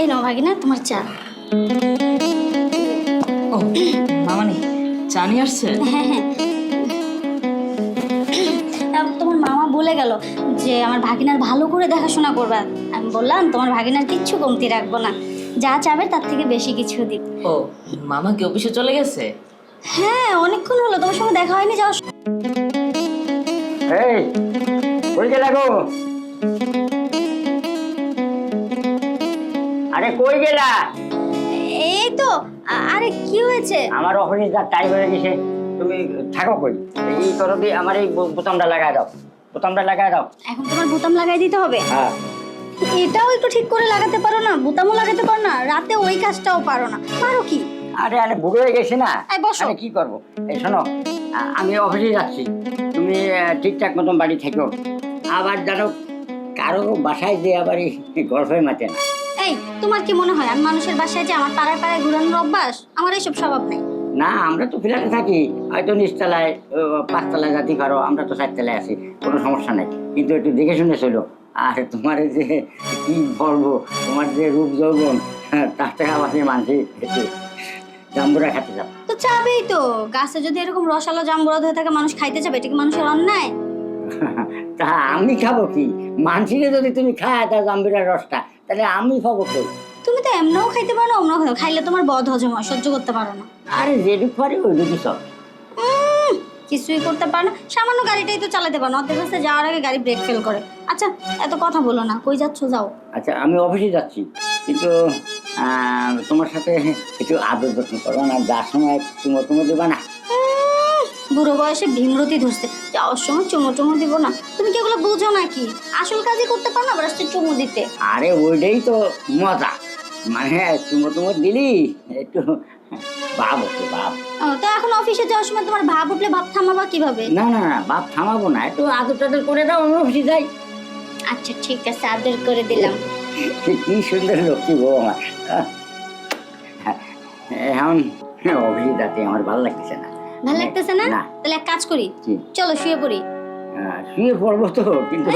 এই নাও ভাগিনা তোমার চা। ও মামানি চা নিয়ে আসছে? হ্যাঁ হ্যাঁ তোমার মামা বলে গেল যে আমার ভাগিনার ভালো করে দেখাশোনা করবা। আমি বললাম তোমার ভাগিনার কিচ্ছু কমতি রাখব না। যা চাবে তার থেকে বেশি কিছু দিব ও মামা কি অফিসে চলে গেছে? হ্যাঁ অনেকক্ষণ হলো তোমার সঙ্গে দেখা হয়নি যাও। এই কই গেলা আরে কই গেলা? এই তো আরে কি হয়েছে? আমার অফিসে যা টাইম হয়ে গেছে। তুমি থাকো কই? এই করো দিয়ে আমার এই বোতামটা লাগাই দাও। বোতামটা লাগাই দাও। এখন তোমার বোতাম লাগাই দিতে হবে? হ্যাঁ। এটাও একটু ঠিক করে লাগাতে পারো না? বোতামও লাগাতে পারো না? রাতে ওই কাজটাও পারো না। পারো কি? আরে আরে বুড়ো হয়ে গেছি না? এই বসো। আরে কি করব? এই শোনো আমি অফিসে যাচ্ছি। তুমি ঠিকঠাক মতন বাড়ি থেকো। আবার জানো কারও বাসায় যে আবার এই গল্পের মাতে না। এই তোমার কি মনে হয় আমি মানুষের বাসায় যে আমার পাড়ায় পাড়ায় ঘুরানোর অভ্যাস? আমার এইসব স্বভাব নেই। না আমরা তো ফ্ল্যাটে থাকি। হয়তো নিচতলায় পাঁচতলায় যাতে পারো আমরা তো চারতলায় আছি কোনো সমস্যা নেই। কিন্তু একটু দেখে শুনে চলো। আর তোমার যে কি বলব তোমার যে রূপ যৌবন হ্যাঁ, তার থেকে আমাদের মানছি একটু জাম্বুরা খেতে যাব তো চাবেই তো। গাছে যদি এরকম রসালো জাম্বুরাদ হয়ে থাকে মানুষ খাইতে যাবে এটা কি মানুষের অন্যায়? তা আমি খাব কি? মানসিকে যদি তুমি খায় তার জাম্বুরার রসটা তাহলে আমি খাব কই? তুমি তো এমনও খাইতে পারো অমনও খাইতে খাইলে তোমার বদ হজম হয় সহ্য করতে পারো না। আরে যেটুক পারি ওইটুকু সব। উম, কিছুই করতে পারো না। সামান্য গাড়িটাই তো চালাতে পারো না অর্ধেক রাস্তায় যাওয়ার আগে গাড়ি ব্রেক ফেল করে। আচ্ছা এত কথা বলো না কই যাচ্ছ? যাও। আচ্ছা আমি অফিসে যাচ্ছি। কিন্তু আহ, তোমার সাথে একটু আদর যত্ন করো না যার সময় তুমি তুমি দেবা না। বুড়ো বয়সে ভীমরতি ধরছে। যাওয়ার সময় চুমো চুমো দিব না। তুমি কি এগুলো বুঝো নাকি? আসল কাজই করতে পারো না আসছে চুমো দিতে। আরে ওইটাই তো মজা। মানে তুমি তোমার দিলি একটু ভাব হচ্ছে ভাব। তো এখন অফিসে যাওয়ার সময় তোমার ভাব উঠলে ভাব থামাবা কীভাবে? না না না ভাব থামাবো না একটু আদর টাদর করে দাও আমি অফিসে যাই। আচ্ছা ঠিক আছে আদর করে দিলাম। কি সুন্দর লক্ষ্মী বউ আমার। এখন অফিসে যাতে আমার ভালো লাগতেছে না। ভালো লাগতেছে না। তাহলে এক কাজ করি। চলো শুয়ে পড়ি। শুয়ে পড়ব তো কিন্তু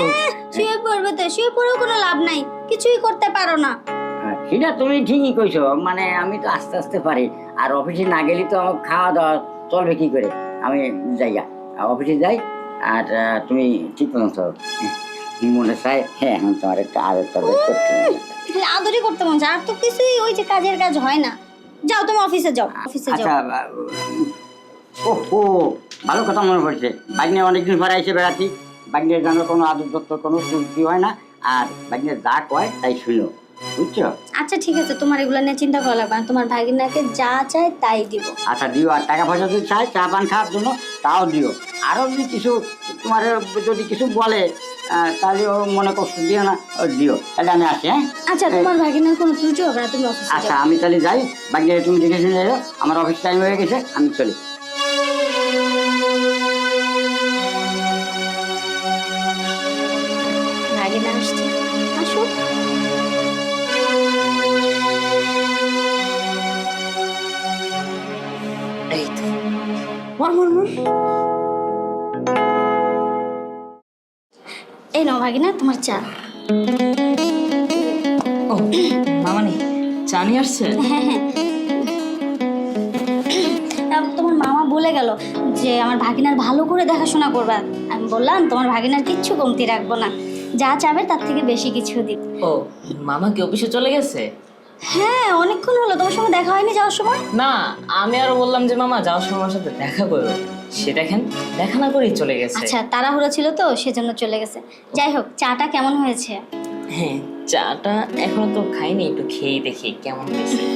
শুয়ে পড়বে তো। শুয়ে পড়েও কোনো লাভ নাই। কিছুই করতে পারো না। সেটা তুমি ঠিকই কইছো। মানে আমি তো আস্তে আস্তে পারি। আর অফিসে না গেলে তো আমার খাওয়া দাওয়া চলবে কি করে? আমি যাইয়া অফিসে যাই আর তুমি ঠিক মতন চলো। মনে চাই হ্যাঁ এখন তোমার একটা আদর টাদর করতে আদরই করতে মন চায়। আর তো কিছুই ওই যে কাজের কাজ হয় না। যাও তুমি অফিসে যাও। অফিসে আচ্ছা যাও ও ভালো কথা মনে পড়ছে। বাগনে অনেকদিন পরে এসে বেড়াচ্ছি। বাগনের জানো কোনো আদর দত্ত কোনো চুক্তি হয় না। আর বাগনে যা কয় তাই শুনো। বুঝছ? আচ্ছা ঠিক আছে। তোমার এগুলো নিয়ে চিন্তা করা লাগবে না। তোমার ভাগিনাকে যা চায় তাই দিব। আচ্ছা দিও। আর টাকা পয়সা যদি চাই চা পান খাওয়ার জন্য তাও দিও। আরও যদি কিছু তোমার যদি কিছু বলে আহ, তাহলে ও মনে কষ্ট দিও না দিও। তাহলে আমি আসি হ্যাঁ? আচ্ছা তোমার ভাগিনার কোনো ত্রুটি হবে না তুমি অফিসে আচ্ছা আমি তাহলে যাই। বাকি তুমি দেখে শুনে যাও। আমার অফিস টাইম হয়ে গেছে আমি চলি। আসছে আসো এই তো মর মর মর এই নাও ভাগিনা তোমার চা ও মামানি চা নিয়ে আসছে হ্যাঁ হ্যাঁ তোমার মামা বলে গেল যে আমার ভাগিনার ভালো করে দেখাশোনা করবা। আমি বললাম তোমার ভাগিনার কিচ্ছু কমতি রাখব না। যা চাবে তার থেকে বেশি কিছু দিব। ও মামা কি অফিসে চলে গেছে? হ্যাঁ অনেকক্ষণ হলো তোমার সঙ্গে দেখা হয়নি যাওয়ার সময়? না আমি আরও বললাম যে মামা যাওয়ার সময় আমার সাথে দেখা করো। সে দেখেন দেখা না করেই চলে গেছে। আচ্ছা তাড়াহুড়ো ছিল তো সেজন্য চলে গেছে। যাই হোক চাটা কেমন হয়েছে? হ্যাঁ চাটা এখনও তো খাইনি একটু খেয়ে দেখি কেমন হয়েছে।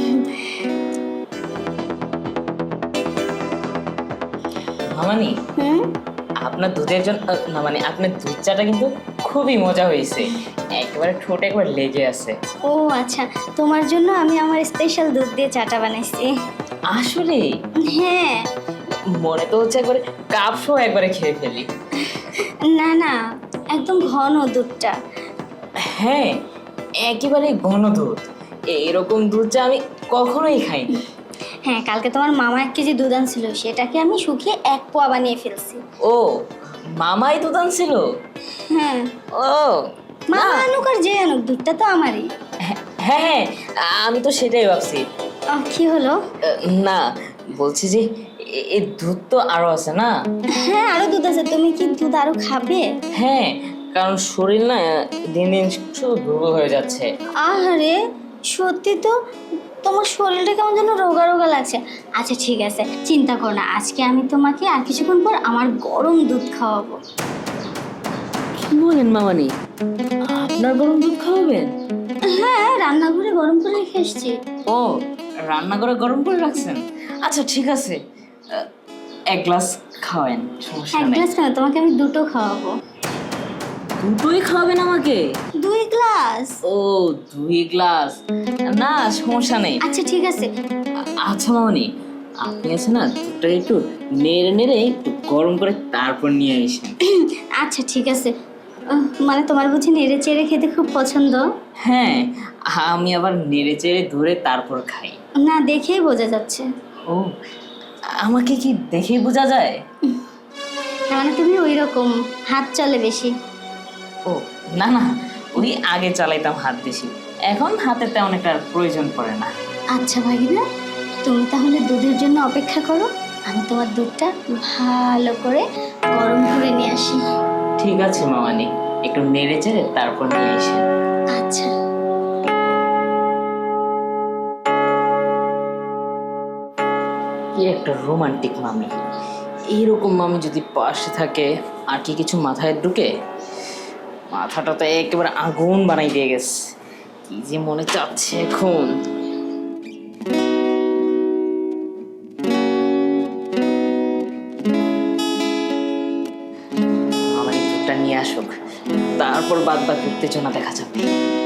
মামানি? হুম? আপনার দুধের জন্য না মানে আপনার দুধ চাটা কিন্তু খুবই মজা হয়েছে। একেবারে ঠোঁটে একবার লেগে আছে। ও আচ্ছা। তোমার জন্য আমি আমার স্পেশাল দুধ দিয়ে চাটা বানাইছি। আসলে? হ্যাঁ। মনে তো হচ্ছে একবারে কাপ শো একবারে খেয়ে ফেলি। না না। একদম ঘন দুধটা। হ্যাঁ একেবারে ঘন দুধ। এরকম দুধ চা আমি কখনোই খাইনি। হ্যাঁ কালকে তোমার মামা এক কেজি দুধ আনছিল সেটাকে আমি শুকিয়ে এক পোয়া বানিয়ে ফেলছি। ও মামাই দুধ আনছিল? হ্যাঁ। ও মামা আনুক আর যে আনুক দুধটা তো আমারই। হ্যাঁ, হ্যাঁ হ্যাঁ আমি তো সেটাই ভাবছি। কি হলো? না বলছি যে এ- এ দুধ তো আরও আছে না? হ্যাঁ আরও দুধ আছে। তুমি কি দুধ আরও খাবে? হ্যাঁ কারণ শরীর না দিন দিন শুধু দুর্বল হয়ে যাচ্ছে। আহারে সত্যি তো তোমার শরীরটা কেমন যেন রোগা রোগা লাগছে। আচ্ছা ঠিক আছে চিন্তা করো না আজকে আমি তোমাকে আর কিছুক্ষণ পর আমার গরম দুধ খাওয়াবো। কি বলেন মামানি? আপনার গরম দুধ খাওয়াবেন? হ্যাঁ রান্নাঘরে গরম করে রেখে এসছি। ও রান্নাঘরে গরম করে রাখছেন? আচ্ছা ঠিক আছে আহ, এক গ্লাস খাওয়েন সমস্যা এক নেই। গ্লাস কেন? তোমাকে আমি দুটো খাওয়াবো। দুটোই খাওয়াবেন আমাকে? দুই গ্লাস? ও দুই গ্লাস। না সমস্যা নেই। আচ্ছা ঠিক আছে। আচ্ছা মামনি আপনি আছে না দুধটা একটু নেড়ে নেড়ে একটু গরম করে তারপর নিয়ে আসেন। আচ্ছা ঠিক আছে। মানে তোমার বুঝি নেড়ে চেড়ে খেতে খুব পছন্দ? হ্যাঁ আমি আবার নেড়ে চেড়ে ধরে তারপর খাই। না দেখেই বোঝা যাচ্ছে। ও আমাকে কি দেখেই বোঝা যায়? মানে তুমি ওই রকম হাত চলে বেশি। ও না না ওই আগে চালাইতাম হাত বেশি। এখন হাতের তেমন একটা প্রয়োজন পড়ে না। আচ্ছা ভাগিনা তুমি তাহলে দুধের জন্য অপেক্ষা করো। আমি তোমার দুধটা ভালো করে গরম করে নিয়ে আসি। ঠিক আছে মামানি একটু নেড়ে চেড়ে তারপর নিয়ে আসি। আচ্ছা। কি একটা রোমান্টিক মামি। এইরকম মামি যদি পাশে থাকে আর কি কিছু মাথায় ঢুকে মাথাটা তো একেবারে আগুন বানাই দিয়ে গেছে। কি যে মনে চাচ্ছে এখন। নিয়ে আসুক। তারপর বাদ বাকি উত্তেজনা দেখা যাবে।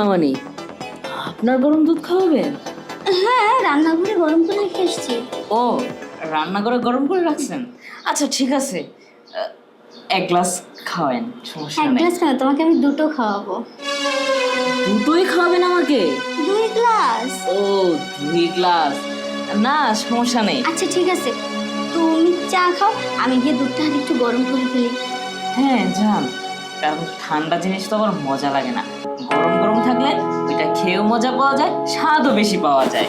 মামানি আপনার গরম দুধ খাওয়াবেন? হ্যাঁ রান্নাঘরে গরম করে রেখে এসছি। ও রান্না করে গরম করে রাখছেন? আচ্ছা ঠিক আছে। এক গ্লাস খাওয়েন সমস্যা এক নেই। গ্লাস কেন? তোমাকে আমি দুটো খাওয়াবো। দুটোই খাওয়াবেন আমাকে? দুই গ্লাস। ও দুই গ্লাস। না সমস্যা নেই। আচ্ছা ঠিক আছে। তুমি চা খাও আমি গিয়ে দুধটা আর একটু গরম করে ফেলি। হ্যাঁ যান। কারণ ঠান্ডা জিনিস তো আবার মজা লাগে না। খেয়েও মজা পাওয়া যায় স্বাদও বেশি পাওয়া যায়।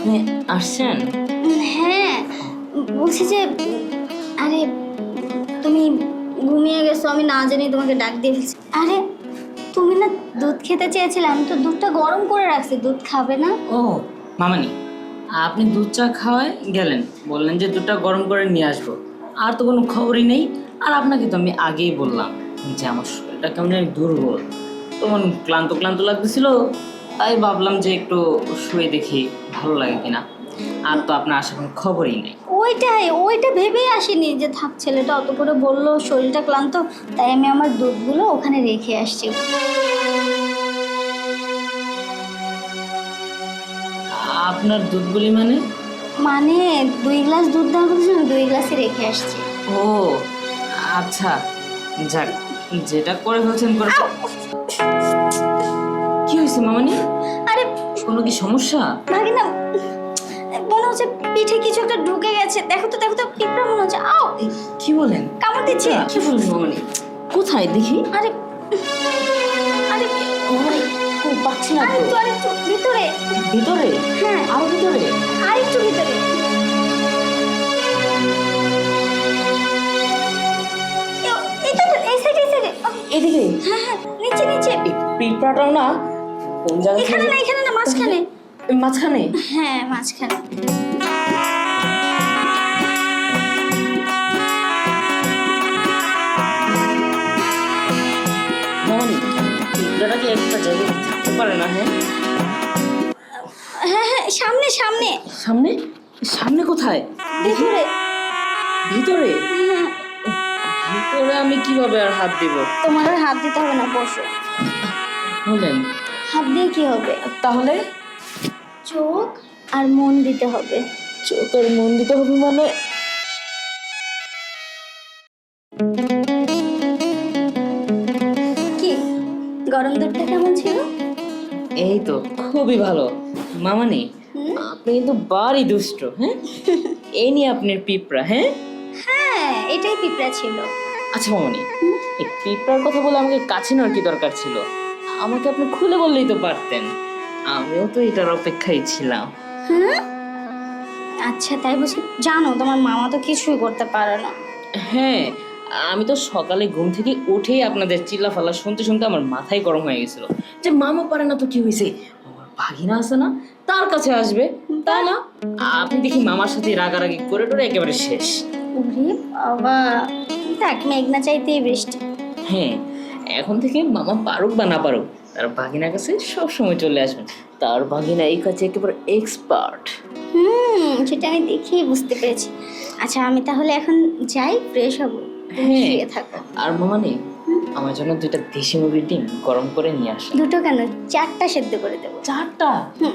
আপনি আসছেন? হ্যাঁ বলছি যে আরে তুমি ঘুমিয়ে গেছো আমি না জানি তোমাকে ডাক দিয়ে ফেলছি। আরে তুমি না দুধ খেতে চেয়েছিলে আমি তো দুধটা গরম করে রাখছি দুধ খাবে না? ও মামানি আপনি দুধ চা খাওয়ায় গেলেন বললেন যে দুধটা গরম করে নিয়ে আসব। আর তো কোনো খবরই নেই আর আপনাকে তো আমি আগেই বললাম যে আমার শরীরটা কেমন দুর্বল। তখন ক্লান্ত ক্লান্ত লাগতেছিল তাই ভাবলাম যে একটু শুয়ে দেখি ভালো লাগে কিনা। আর তো আপনার আসার কোনো খবরই নেই। ওইটাই ওইটা ভেবেই আসিনি যে থাক ছেলেটা অত করে বলল শরীরটা ক্লান্ত তাই আমি আমার দুধগুলো ওখানে রেখে আসছি। আপনার দুধগুলি মানে? মানে দুই গ্লাস দুধ দেওয়ার কথা আমি দুই গ্লাসই রেখে আসছি। ও আচ্ছা। যাক যেটা করে ফেলছেন করে হয়েছে মামানি। আরে কোনো কি সমস্যা? ভাগি না মনে হচ্ছে পিঠে কিছু একটা ঢুকে গেছে। দেখো তো দেখো তো পিঁপড়া মনে হচ্ছে। আও! কি বলেন? কামড় দিচ্ছে। কি বলেন মামানি? কোথায় দেখি? আরে আরে পাচ্ছি না তো? আরেকটু আরেকটু ভিতরে। ভিতরে? হ্যাঁ। আরও ভিতরে? আরেকটু ভিতরে। এদিকে? হ্যাঁ হ্যাঁ নিচে নিচে। পিঁপড়াটাও না কোন জায়গা এখানে না এখানে না মাঝখানে। মাঝখানে? হ্যাঁ মাঝখানে। মামনি পিঁপড়াটাকে একটা জায়গায় থাকতে পারে না হ্যাঁ? হ্যাঁ হ্যাঁ সামনে সামনে। সামনে? সামনে কোথায়? ভিতরে? ভিতরে? হ্যাঁ। ভিতরে আমি কীভাবে আর হাত দিব? তোমার আর হাত দিতে হবে না বসো। বলেন হাত দিয়ে কি হবে? তাহলে? চোখ আর মন দিতে হবে। চোখ আর মন দিতে হবে মানে? কি গরম দুধটা কেমন ছিল? এই তো খুবই ভালো। মামানি আপনি কিন্তু বাড়ি দুষ্ট হ্যাঁ? এই নিয়ে আপনার পিঁপড়া হ্যাঁ? হ্যাঁ এটাই পিঁপড়া ছিল। আচ্ছা মামানি এই পিঁপড়ার কথা বলে আমাকে কাছে নেওয়ার কি দরকার ছিল? আমাকে আপনি খুলে বললেই তো পারতেন। আমিও তো এটার অপেক্ষায় ছিলাম। আচ্ছা তাই বলছি জানো তোমার মামা তো কিছুই করতে পারে না। হ্যাঁ আমি তো সকালে ঘুম থেকে উঠেই আপনাদের চিল্লাফাল্লা শুনতে শুনতে আমার মাথায় গরম হয়ে গেছিল। যে মামা পারে না তো কি হয়েছে আমার ভাগিনা আছে না তার কাছে আসবে। তা না আপনি দেখি মামার সাথে রাগারাগি করে টোরে একেবারে শেষ। ওরে বাবা দেখ মেঘনা চাইতেই বৃষ্টি। হ্যাঁ এখন থেকে মামা পারুক বা না পারুক তার ভাগিনার কাছে সব সময় চলে আসবেন। তার ভাগিনা এই কাছে একেবারে এক্সপার্ট হুম সেটা আমি দেখেই বুঝতে পেরেছি। আচ্ছা আমি তাহলে এখন যাই ফ্রেশ হব। হ্যাঁ। শুয়ে থাকো। আর মামা নেই আমার জন্য দুইটা দেশি মুরগির ডিম গরম করে নিয়ে আসো। দুটো কেন? চারটা সেদ্ধ করে দেবো। চারটা? হুম।